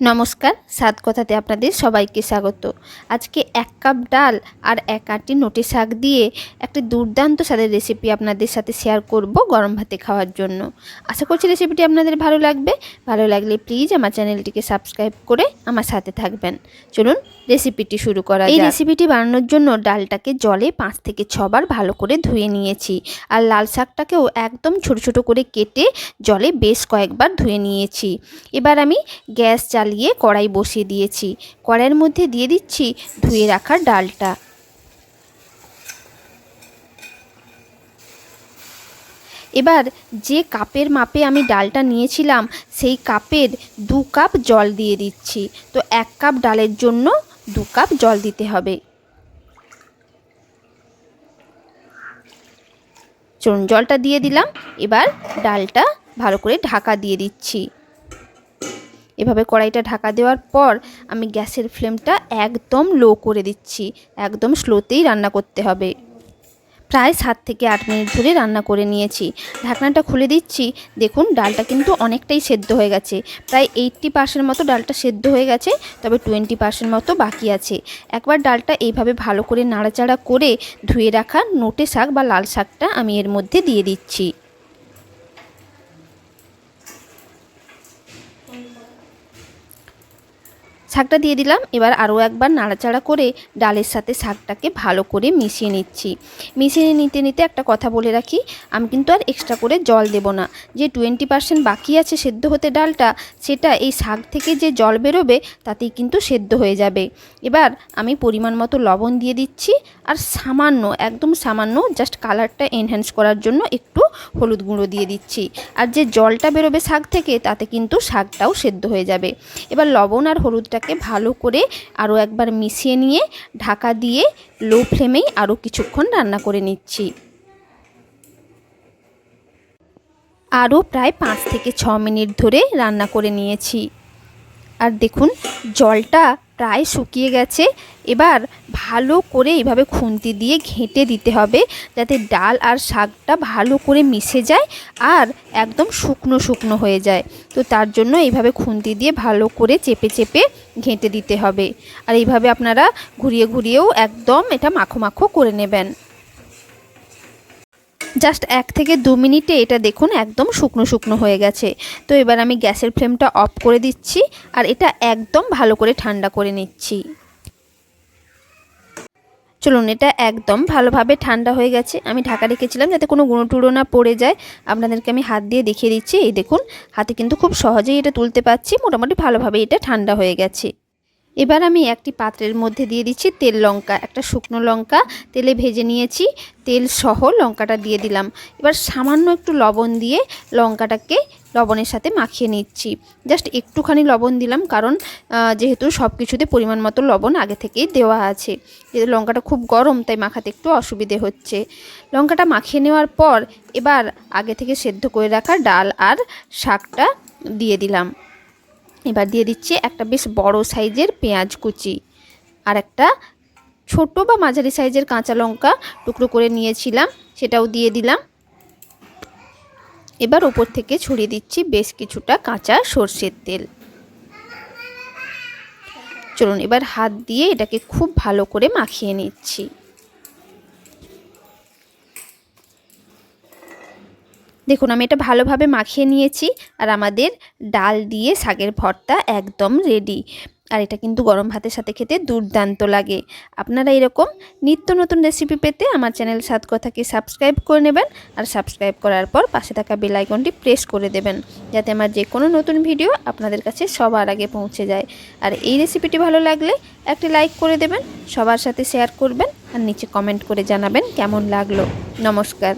নমস্কার সাত কথাতে আপনাদের সবাইকে স্বাগত। আজকে এক কাপ ডাল আর এক আটি নোটে শাক দিয়ে একটা দুর্দান্ত স্বাদের রেসিপি আপনাদের সাথে শেয়ার করব গরম ভাতে খাওয়ার জন্য। আশা করছি রেসিপিটি আপনাদের ভালো লাগবে। ভালো লাগলে প্লিজ আমার চ্যানেলটিকে সাবস্ক্রাইব করে আমার সাথে থাকবেন। চলুন রেসিপিটি শুরু করা এই রেসিপিটি বানানোর জন্য ডালটাকে জলে পাঁচ থেকে ছবার ভালো করে ধুয়ে নিয়েছি। আর লাল শাকটাকেও একদম ছোট ছোট করে কেটে জলে বেশ কয়েকবার ধুয়ে নিয়েছি। এবার আমি গ্যাস চালিয়ে কড়াই বসিয়ে দিয়েছি। কড়াইয়ের মধ্যে দিয়ে দিচ্ছি ধুয়ে রাখা ডালটা। এবার যে কাপের মাপে আমি ডালটা নিয়েছিলাম, সেই কাপের দু কাপ জল দিয়ে দিচ্ছি। তো এক কাপ ডালের জন্য দু কাপ জল দিতে হবে। চলুন জলটা দিয়ে দিলাম। এবার ডালটা ভালো করে ঢাকা দিয়ে দিচ্ছি। এভাবে কড়াইটা ঢাকা দেওয়ার পর আমি গ্যাসের ফ্লেমটা একদম লো করে দিচ্ছি। একদম স্লোতেই রান্না করতে হবে। প্রায় সাত থেকে আট মিনিট ধরে রান্না করে নিয়েছি। ঢাকনাটা খুলে দিচ্ছি। দেখুন, ডালটা কিন্তু অনেকটাই সেদ্ধ হয়ে গেছে। প্রায় এইট্টি পার্সেন্ট মতো ডালটা সেদ্ধ হয়ে গেছে, তবে টোয়েন্টি পার্সেন্ট মতো বাকি আছে। একবার ডালটা এইভাবে ভালো করে নাড়াচাড়া করে ধুয়ে রাখা নোটে শাক বা লাল শাকটা আমি এর মধ্যে দিয়ে দিচ্ছি। শাকটা দিয়ে দিলাম। এবার আরও একবার নাড়াচাড়া করে ডালের সাথে শাকটাকে ভালো করে মিশিয়ে নিচ্ছি। মিশিয়ে নিতে নিতে একটা কথা বলে রাখি, আমি কিন্তু আর এক্সট্রা করে জল দেব না। যে টোয়েন্টি পার্সেন্ট বাকি আছে সেদ্ধ হতে ডালটা, সেটা এই শাক থেকে যে জল বেরোবে, তাতেই কিন্তু সেদ্ধ হয়ে যাবে। এবার আমি পরিমাণ মতো লবণ দিয়ে দিচ্ছি, আর সামান্য, একদম সামান্য জাস্ট কালারটা এনহ্যান্স করার জন্য একটু হলুদ গুঁড়ো দিয়ে দিচ্ছি। আর যে জলটা বেরোবে শাক থেকে, তাতে কিন্তু শাকটাও সেদ্ধ হয়ে যাবে। এবার লবণ আর হলুদটাকে ভালো করে আরও একবার মিশিয়ে নিয়ে ঢাকা দিয়ে লো ফ্লেমেই আরও কিছুক্ষণ রান্না করে নিচ্ছি। আরও প্রায় পাঁচ থেকে ছ মিনিট ধরে রান্না করে নিয়েছি। আর দেখুন, জলটা প্রায় শুকিয়ে গেছে। এবার ভালো করে এইভাবে খুন্তি দিয়ে ঘেঁটে দিতে হবে যাতে ডাল আর শাকটা ভালো করে মিশে যায় আর একদম শুকনো শুকনো হয়ে যায়। তো তার জন্য এইভাবে খুন্তি দিয়ে ভালো করে চেপে চেপে ঘেঁটে দিতে হবে। আর এইভাবে আপনারা ঘুরিয়ে ঘুরিয়েও একদম এটা মাখো মাখো করে নেবেন। জাস্ট এক থেকে দু মিনিটে এটা দেখুন একদম শুকনো শুকনো হয়ে গেছে। তো এবার আমি গ্যাসের ফ্লেমটা অফ করে দিচ্ছি আর এটা একদম ভালো করে ঠান্ডা করে নিচ্ছি। চলুন, এটা একদম ভালোভাবে ঠান্ডা হয়ে গেছে। আমি ঢাকা রেখেছিলাম যাতে কোনো গুঁড়ো টুড়ো না পড়ে যায়। আপনাদেরকে আমি হাত দিয়ে দেখিয়ে দিচ্ছি। এই দেখুন, হাতে কিন্তু খুব সহজেই এটা তুলতে পারছি। মোটামুটি ভালোভাবে এটা ঠান্ডা হয়ে গেছে। এবার আমি একটি পাত্রের মধ্যে দিয়ে দিচ্ছি তেল লঙ্কা, একটা শুকনো লঙ্কা। তেলে ভেজে নিয়েছি, তেল সহ লঙ্কাটা দিয়ে দিলাম। এবার সামান্য একটু লবণ দিয়ে লঙ্কাটাকে লবণের সাথে মাখিয়ে নিচ্ছি। জাস্ট একটুখানি লবণ দিলাম কারণ যেহেতু সব কিছুতে পরিমাণ মতো লবণ আগে থেকেই দেওয়া আছে। যেহেতু লঙ্কাটা খুব গরম, তাই মাখাতে একটু অসুবিধে হচ্ছে। লঙ্কাটা মাখিয়ে নেওয়ার পর এবার আগে থেকে সেদ্ধ করে রাখা ডাল আর শাকটা দিয়ে দিলাম। এবার দিয়ে দিচ্ছি একটা বেশ বড় সাইজের পেঁয়াজ কুচি। আর একটা ছোট বা মাঝারি সাইজের কাঁচা লঙ্কা টুকরো করে নিয়েছিলাম, সেটাও দিয়ে দিলাম। এবার ওপর থেকে ছড়িয়ে দিচ্ছি বেশ কিছুটা কাঁচা সর্ষের তেল। চলুন এবার হাত দিয়ে এটাকে খুব ভালো করে মাখিয়ে নিচ্ছি। দেখুন, আমি এটা ভালোভাবে মাখিয়ে নিয়েছি আর আমাদের ডাল দিয়ে শাকের ভর্তা একদম রেডি আর এটা কিন্তু গরম ভাতের সাথে খেতে দুর্দান্ত লাগে। আপনারা এরকম নিত্য নতুন রেসিপি পেতে আমার চ্যানেল সাত কথাকে সাবস্ক্রাইব করে নেবেন আর সাবস্ক্রাইব করার পর পাশে থাকা বেল আইকনটি প্রেস করে দেবেন, যাতে আমার যে কোনো নতুন ভিডিও আপনাদের কাছে সবার আগে পৌঁছে যায়। আর এই রেসিপিটি ভালো লাগলে একটি লাইক করে দেবেন, সবার সাথে শেয়ার করবেন আর নিচে কমেন্ট করে জানাবেন কেমন লাগল। নমস্কার।